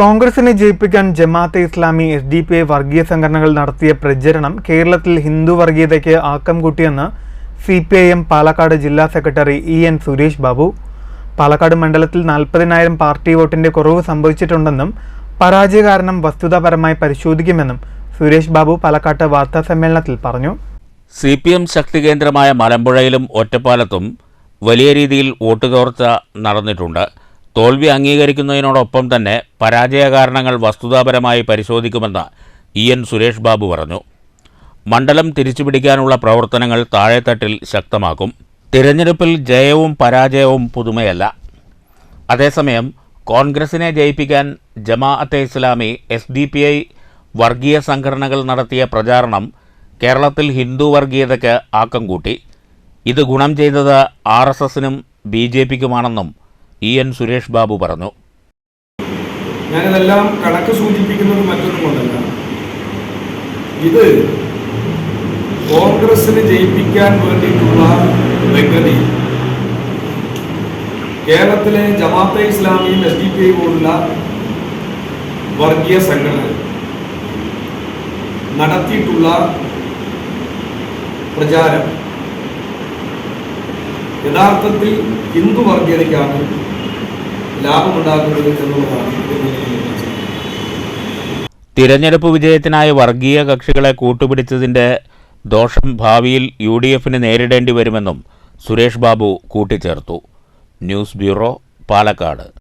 കോൺഗ്രസിനെ ജയിപ്പിക്കാൻ Jamaat-e Islami S D P I വർഗീയ സംഘടനകൾ നടത്തിയ പ്രചരണം കേരളത്തിൽ ഹിന്ദു വർഗീയതയ്ക്ക് ആക്കം കൂട്ടിയെന്ന് C P I M Palakkad ജില്ലാ secretary E N Suresh Babu. Palakkad മണ്ഡലത്തിൽ നാൽപ്പതിനായിരം പാർട്ടി വോട്ടിന്റെ കുറവ് സംഭവിച്ചിട്ടുണ്ടെന്നും പരാജയ കാരണം വസ്തുതാപരമായി പരിശോധിക്കുമെന്നും സുരേഷ് ബാബു പാലക്കാട്ട് വാർത്താ സമ്മേളനത്തിൽ പറഞ്ഞു. സി പി എം ശക്തി കേന്ദ്രമായ മലമ്പുഴയിലും ഒറ്റപ്പാലത്തും വലിയ രീതിയിൽ വോട്ട് ചോർച്ച നടന്നിട്ടുണ്ട്. തോൽവി അംഗീകരിക്കുന്നതിനോടൊപ്പം തന്നെ പരാജയ കാരണങ്ങൾ വസ്തുതാപരമായി പരിശോധിക്കുമെന്ന് ഇ എൻ സുരേഷ് ബാബു പറഞ്ഞു. മണ്ഡലം തിരിച്ചുപിടിക്കാനുള്ള പ്രവർത്തനങ്ങൾ താഴെത്തട്ടിൽ ശക്തമാക്കും. തിരഞ്ഞെടുപ്പിൽ ജയവും പരാജയവും പുതുമയല്ല. അതേസമയം കോൺഗ്രസിനെ ജയിപ്പിക്കാൻ Jamaat-e Islami S D P I വർഗീയ സംഘടനകൾ നടത്തിയ പ്രചാരണം കേരളത്തിൽ ഹിന്ദു വർഗീയതയ്ക്ക് ആക്കം കൂട്ടി. ഇത് ഗുണം ചെയ്തത് ആർ എസ് എസിനും ബി ജെ പിക്കുമാണെന്നും ഇ എൻ സുരേഷ് ബാബു പറഞ്ഞു. ഞാനിതെല്ലാം കണക്ക് സൂചിപ്പിക്കുന്നത് മറ്റൊന്നും കൊണ്ടല്ല. ഇത് കോൺഗ്രസിന് ജയിപ്പിക്കാൻ വേണ്ടിയിട്ടുള്ള വ്യക്തി കേരളത്തിലെ ജമാഅത്തെ ഇസ്ലാമിയും എസ് ഡി പി ഐ പോലുള്ള വർഗീയ സംഘടന നടത്തിയിട്ടുള്ള പ്രചാരം യഥാർത്ഥത്തിൽ ഹിന്ദു വർഗീയതയ്ക്കാണ് തിരഞ്ഞെടുപ്പ് വിജയത്തിനായി വർഗീയ കക്ഷികളെ കൂട്ടുപിടിച്ചതിന്റെ ദോഷം ഭാവിയിൽ യു ഡി എഫിന് നേരിടേണ്ടി വരുമെന്നും സുരേഷ് ബാബു കൂട്ടിച്ചേർത്തു. News bureau Palakkad.